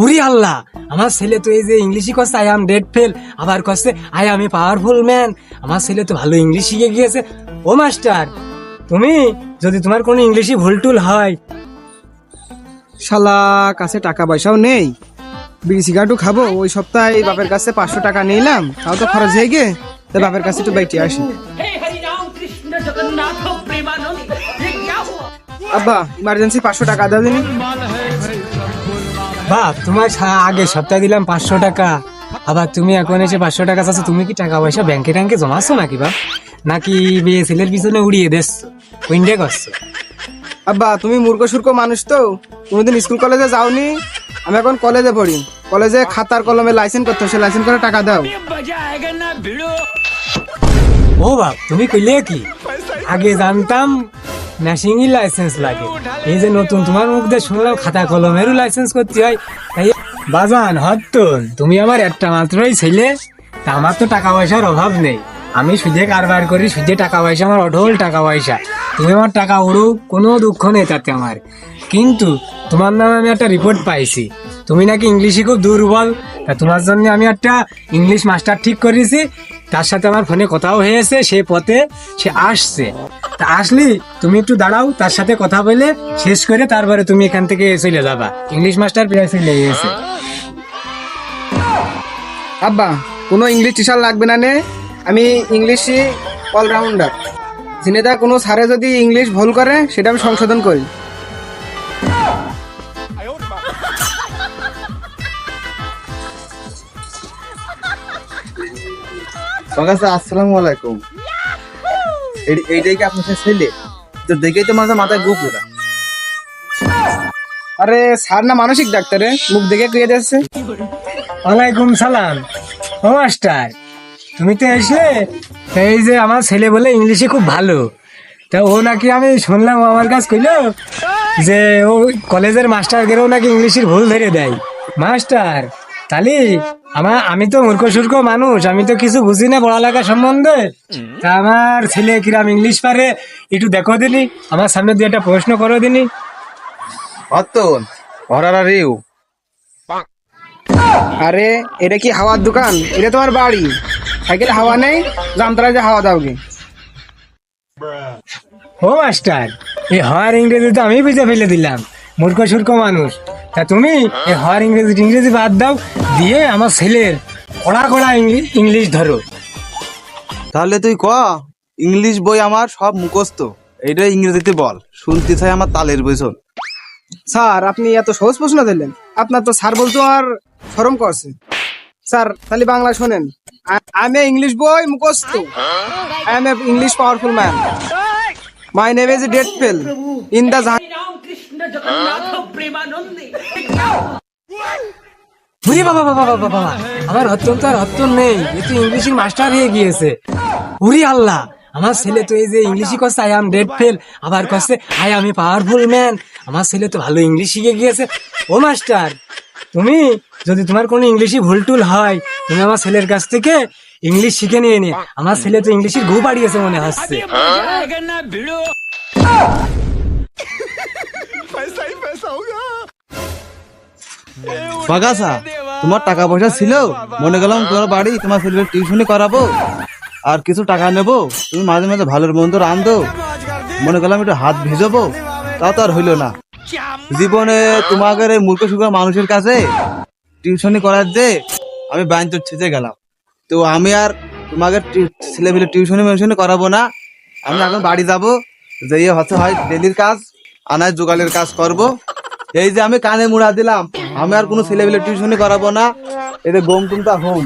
ওরে আল্লাহ। আমার ছেলে তো এই যে ইংলিশই করছে আই আম ডেড ফেল আবার করছে আই আমি পাওয়ারফুল ম্যান আমার ছেলে তো ভালো ইংলিশ শিখে গিয়েছে। ও মাস্টার তুমি যদি তোমার কোনো ইংলিশই ভুলটুল হয় শালা কাছে টাকা পয়সাও নেই। বিড়ি সিগারেটও খাব ওই সপ্তাহে বাপের কাছে পাঁচশো টাকা নিলাম। তাও তো খরচ হয়ে গে তাই বাপের কাছে একটু বাইটে আসি। আব্বা ইমার্জেন্সি পাঁচশো টাকা দাও দিন। বাপ তোমার আগে সপ্তাহে দিলাম পাঁচশো টাকা। আবার তুমি এখন এসে পাঁচশো টাকা চাচ্ছ তুমি কি টাকা পয়সা ব্যাংকে ট্যাঙ্কে জমাছো নাকি বাপ? নাকি বিয়ে ছেলের পিছনে উড়িয়ে দেশ উইন্ডে করছ? আব্বা তুমি মূর্খ সুর্খ মানুষ তো। কোনোদিন স্কুল কলেজে যাওনি? আমি এখন কলেজে পড়ি। কলেজে খাতার কলমে লাইসেন্স করতে সে লাইসেন্স করে টাকা দাও। ও বাপ তুমি কইলে কি? আগে জানতাম ন্যাশিংই লাইসেন্স লাগে। এই যে নতুন, তোমার মুখ দিয়ে শুনলাম খাতা কলমেরও লাইসেন্স করতে হয়। তাই বাজান হত্তন তুমি আমার একটা মাত্রই ছেলে। তা আমার তো টাকা পয়সার অভাব নেই। আমি সুদে কারবার করি, সুদে টাকা পয়সা আমার অঢল টাকা পয়সা তুমি আমার টাকা উড়ুক, কোনো দুঃখ নেই তাতে আমার। কিন্তু তোমার নামে আমি একটা রিপোর্ট পাইছি। তুমি নাকি ইংলিশে খুব দুর্বল। তা তোমার জন্য আমি একটা ইংলিশ মাস্টার ঠিক করেছি। তার সাথে আমার ফোনে কথাও হয়েছে, সে পথে সে আসছে। তা আসলি তুমি একটু দাঁড়াও তার সাথে কথা বলে শেষ করে তারপরে তুমি এখান থেকে চলে যাবা। ইংলিশ মাস্টার প্রায় চলে গেছে। আব্বা কোনো ইংলিশ টিচার লাগবে না নে? আমি ইংলিশই অলরাউন্ডার জিনেদা কোনো স্যারে যদি ইংলিশ ভুল করে সেটা আমি সংশোধন করি। আসসালামু আলাইকুম। এইটাই কি আপনার ছেলে? তো দেখেই তো মাথা মাথায় গো পুরা আরে স্যার না মানসিক ডাক্তারে মুখ দেখে কুয়ে যাচ্ছে ওয়ালাইকুম সালাম। ও মাস্টার তুমি তো এসে এই যে আমার ছেলে বলে ইংলিশে খুব ভালো। তা ও নাকি আমি শুনলাম আমার কাছে কইলো যে ও কলেজের মাস্টার গেলেও নাকি ইংলিশের ভুল ধরে দেয়। মাস্টার তাহলে আমার আমি তো মূর্খ সূর্খ মানুষ আমি তো কিছু বুঝি না পড়ালেখা সম্বন্ধে। তা আমার ছেলে কিরাম ইংলিশ পারে একটু দেখো দিনি আমার সামনে দিয়ে একটা প্রশ্ন করো দিনি। অতন হরারা রিউ। আরে এটা কি হাওয়ার দোকান? এটা তোমার বাড়ি। সাইকেল হাওয়া নেই জামতলায় যে হাওয়া দাও ও মাস্টার এই হওয়ার ইংরেজি তো আমি বুঝে ফেলে দিলাম মূর্খ সূর্খ মানুষ। তা তুমি এই হওয়ার ইংরেজি ইংরেজি বাদ দাও দিয়ে আমার ছেলের কড়া কড়া ইংলি- ইংলিশ ধরো। তাহলে তুই ক? ইংলিশ বই আমার সব মুখস্থ। এইটা ইংরেজিতে বল। শুনতে চাই আমার তালের বই শোন। স্যার আপনি এত সহজ প্রশ্ন দিলেন। আপনার তো স্যার বলতো আর শরম করছে। স্যার তাহলে বাংলা শোনেন। আমি ইংলিশ বই মুখস্থ। I am English powerful man my name is date fell in the Jagannath বুঝি বাবা বাবা বাবা বাবা আমার রত্তন তো আর রত্তন নেই। এ তো ইংলিশের মাস্টার হয়ে গিয়েছে। উরি আল্লাহ আমার ছেলে তো এই যে ইংলিশই করছে আই আম ডেড ফেল আবার করছে আই আমি পাওয়ারফুল ম্যান আমার ছেলে তো ভালো ইংলিশ শিখে গিয়েছে। ও মাস্টার তুমি যদি তোমার কোনো ইংলিশই ভুল টুল হয় তুমি আমার ছেলের কাছ থেকে ইংলিশ শিখে নিয়ে নিয়ে আমার ছেলে তো ইংলিশের ঘু বাড়িয়েছে মনে হচ্ছে। বাগাসা, তোমার টাকা পয়সা ছিল? মনে গেলাম তোমার বাড়ি, তোমার ছেলের টিউশনি করাবো। আর কিছু টাকা নেব। তুমি মাঝে মাঝে ভালোর মন্দ রান্ধো মনে করলাম একটু হাত ভিজাবো। তাও তো আর হইল না। জীবনে তোমাদের এই মূর্খ সুখ মানুষের কাছে টিউশনি করার যে আমি বাইন ছেঁচে গেলাম। তো আমি আর তোমাকে ছেলে পেলে টিউশনি মিউশনি করাবো না। আমি এখন বাড়ি যাব। যেয়ে হচ্ছে হয় ডেলির কাজ আনায় জোগালের কাজ করব। এই যে আমি কানে মুড়া দিলাম, আমি আর কোনো ছেলেবেলে টিউশনই টিউশনি করাবো না। এদের গম টুমটা হোম